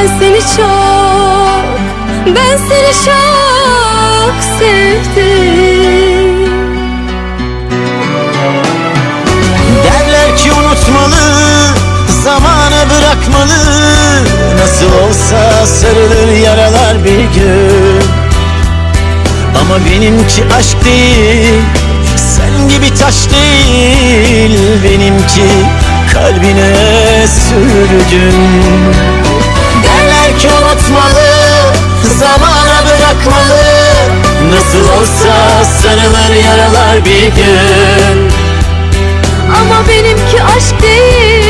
ben seni çok, ben seni çok sevdim. Derler ki unutmalı Zamana bırakmalı. Nasıl olsa sarılır yaralar bir gün. Ama benimki aşk değil Sen gibi taş değil. Benimki kalbine sürgün Nasıl olsa sarılır yaralar bir gün. Ama benimki aşk değil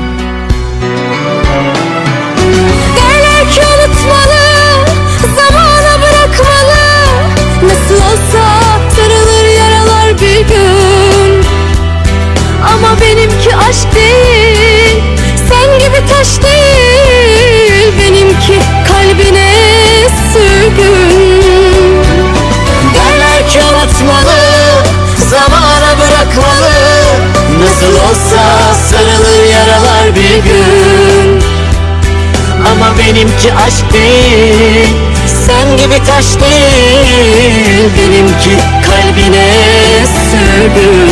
aşk değil, sen gibi taş değil Benimki kalbine sürgün. Derler ki unutmalı Zamana bırakmalı Nasıl olsa sarılır yaralar bir gün. Ama benimki aşk değil Sen gibi taş değil Benimki kalbine sürgün